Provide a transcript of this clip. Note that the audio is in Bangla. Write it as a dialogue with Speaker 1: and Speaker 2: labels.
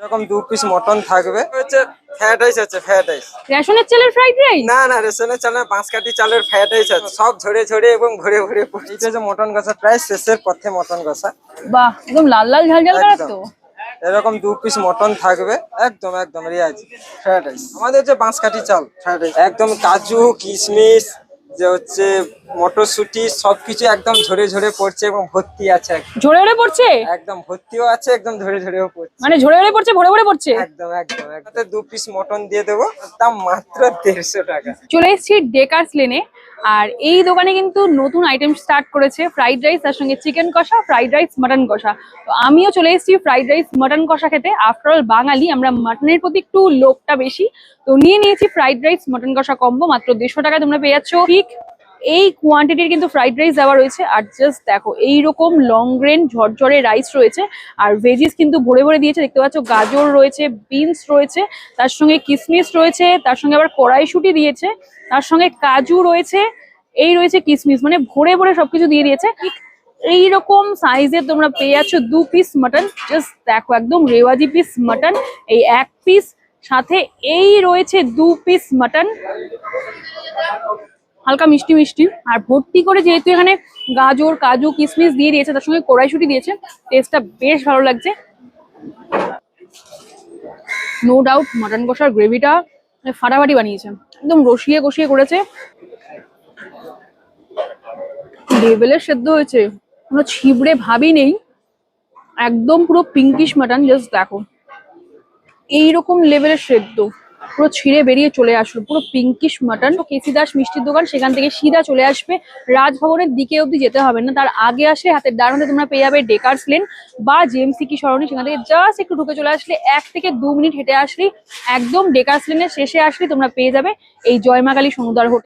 Speaker 1: এরকম দু পিস মটন থাকবে। হচ্ছে ফ্যাট রাইস আছে ফ্যাট রাইস
Speaker 2: রেশনের চালের ফ্রাইড রাইস
Speaker 1: না না রেশনের চাল না পাঁচ কাঠি চালের ফ্যাট রাইস আছে। সব ঝরে ঝরে এবং ভরে ভরে পড়ছে। যে মটন কষা প্রায় শেষের পথে মটন কষা।
Speaker 2: বাহ একদম লাল লাল ঝাল
Speaker 1: একদম।
Speaker 2: তো।
Speaker 1: এরকম দু পিস মটন থাকবে। একদম একদম রিয়াজ। ফ্রাইড রাইস আমাদের যে বাঁশকাঠি চাল ফ্রাইড রাইস একদম কাজু কিশমিশ যে হচ্ছে মটরশুটি সবকিছু একদম ঝরে ঝরে পড়ছে এবং ভর্তি আছে
Speaker 2: ঝরে ঝরে পড়ছে?
Speaker 1: একদম ভর্তিও আছে একদম ঝরে ঝরেও পড়ছে।
Speaker 2: মানে ঝরে ঝরে পড়ছে ভরে ভরে পড়ছে?
Speaker 1: একদম একদম একদম। দু পিস মটন দিয়ে দেবো দাম মাত্র দেড়শো টাকা।
Speaker 2: চলে এসেছি ডেকার্স লেনে আর এই দোকানে কিন্তু নতুন আইটেম স্টার্ট করেছে ফ্রাইড রাইস তার সঙ্গে চিকেন কষা ফ্রাইড রাইস মাটন কষা। তো আমিও চলে এসেছি ফ্রাইড রাইস মাটন কষা খেতে। আফটার অল বাঙালি আমরা মাটনের প্রতি একটু লোভটা বেশি। তো নিয়ে নিয়েছি ফ্রাইড রাইস মাটন কষা কম্বো মাত্র দেড়শো টাকায় তোমরা পেয়ে যাচ্ছ। ঠিক এই কোয়ান্টিটির কিন্তু ফ্রাইড রাইস দেওয়া রয়েছে। আর জাস্ট দেখো, এইরকম লং গ্রেন ঝরঝরে রাইস রয়েছে। আর ভেজিস কিন্তু ভরে ভরে দিয়েছে। দেখতে পাচ্ছ, গাজর রয়েছে বিনস রয়েছে, তার সঙ্গে কিসমিস রয়েছে, তার সঙ্গে আবার কড়াইশুটি দিয়েছে, তার সঙ্গে কাজু রয়েছে, এই রয়েছে কিসমিস মানে ভরে ভরে সবকিছু দিয়ে দিয়েছে। এইরকম সাইজের তোমরা পেয়ে যাচ্ছ দু পিস মাটন জাস্ট দেখো, একদম রেওয়াজি পিস মাটন এই এক পিস সাথে এই রয়েছে দু পিস মাটন হালকা মিষ্টি মিষ্টি। আর ভর্তি করে যেহেতু এখানে গাজর, কাজু কিশমিশ দিয়ে দিয়েছে, তার সঙ্গে কড়াইশুটি দিয়েছে। টেস্টটা বেশ ভালো লাগছে। নো ডাউট মাটন কষার গ্রেভিটা ফাটাফাটি বানিয়েছে। একদম রসিয়ে কষিয়ে করেছে। লেভেলের সেদ্ধ হয়েছে। কোনো ছিবড়ে ভাবই নেই। একদম পুরো পিঙ্কিশ মাটন জাস্ট দেখো। এইরকম লেভেলের সেদ্ধ। পুরো ছিঁড়ে বেরিয়ে চলে আসলো, পুরো পিঙ্কিশ মাটন কেসি দাস মিষ্টির দোকান, সেখান থেকে সিধা চলে আসবে। রাজভবনের দিকে অব্দি যেতে হবে না, তার আগে আসে হাতের ডান তোমরা পেয়ে যাবে ডেকার্স লেন বা জেমসি কি সরণি সেখান থেকে জাস্ট একটু ঢুকে চলে আসলে, এক থেকে দু মিনিট হেঁটে আসলে একদম ডেকার্স লেনের শেষে আসলে তোমরা পেয়ে যাবে এই জয়মাকালী সমুদার হোটেল।